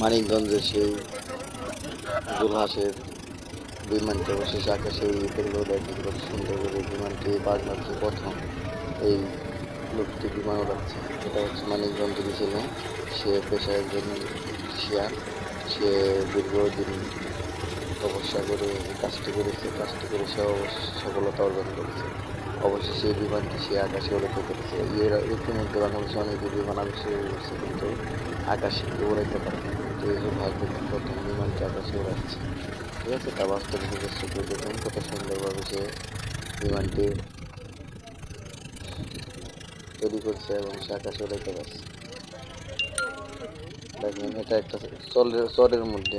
মানিকগঞ্জে সেই জুলহাসের বিমানটি, অবশেষে আকাশে ফেলল দেখেন কত সুন্দর করে বিমানটি বাংলাদেশে প্রথম এই লোকটি বিমান উড়াচ্ছে এটা হচ্ছে মানিকগঞ্জের ছেলে সে পেশায় একজন শিয়ার সে দীর্ঘদিন তপস্যা করে কাজটি করেছে। কাজটি করে সে অবশেষে সফলতা অর্জন করেছে। অবশেষে এই বিমানটি সে আকাশে উড়াতে পেরেছে এর ইতিমধ্যে বাংলাদেশে অনেক বিমান আবিষ্কার করেছে কিন্তু আকাশে উড়াইতে পারে কিন্তু এই যে ভারতের প্রথম বিমানটি আকাশে উড়াচ্ছে ঠিক আছে? তা বাস্তবে নিজস্ব দেখুন কত সুন্দরভাবে সে বিমানটি তৈরি করছে এবং সে আকাশে উড়াইতে পারছে। দেখেন, এটা একটা চরের চরের মধ্যে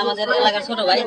আমাদের এলাকার ছোট ভাই।